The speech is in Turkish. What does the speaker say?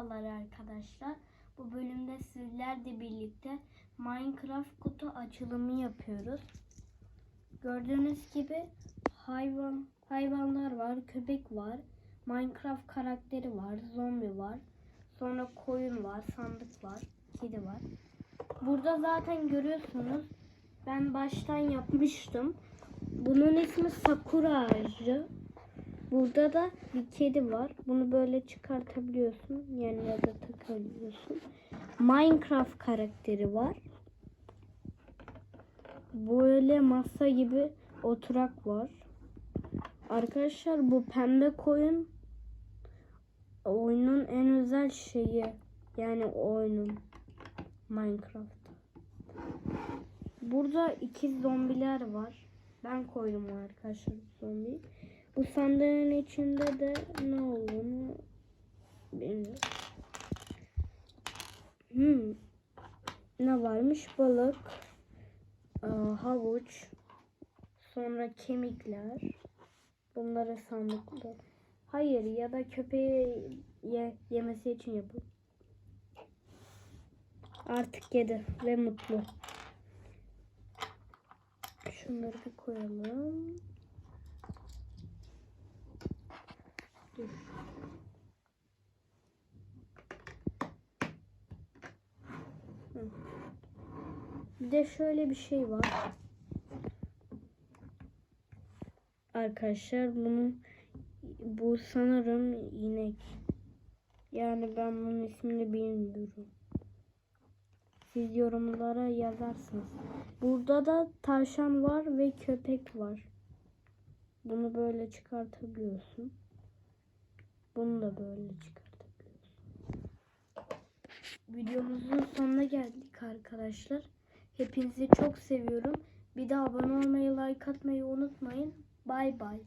Merhabalar arkadaşlar. Bu bölümde sizlerle birlikte Minecraft kutu açılımı yapıyoruz. Gördüğünüz gibi hayvan hayvanlar var, köpek var, Minecraft karakteri var, zombi var, sonra koyun var, sandık var, kedi var. Burada zaten görüyorsunuz. Ben baştan yapmıştım. Bunun ismi Sakura ağacı. Burada da bir kedi var. Bunu böyle çıkartabiliyorsun. Yani ya da takabiliyorsun. Minecraft karakteri var. Böyle masa gibi oturak var. Arkadaşlar bu pembe koyun oyunun en özel şeyi. Yani oyunun Minecraft. Burada iki zombiler var. Ben koydum arkadaşlar zombi. Bu sandığın içinde de ne olduğunu bilmiyorum. Hmm. Ne varmış? Balık, aa, havuç, sonra kemikler. Bunları sandıklı. Hayır ya da köpeği ye, yemesi için yapın. Artık yedi ve mutlu. Şunları bir koyalım. Bir de şöyle bir şey var. Arkadaşlar bunun bu sanırım inek. Yani ben bunun ismini bilmiyorum. Siz yorumlara yazarsınız. Burada da tavşan var ve köpek var. Bunu böyle çıkartabiliyorsun. Bunu da böyle çıkartabiliyorsun. Videomuzun sonuna geldik arkadaşlar. Hepinizi çok seviyorum. Bir de abone olmayı, like atmayı unutmayın. Bay bay.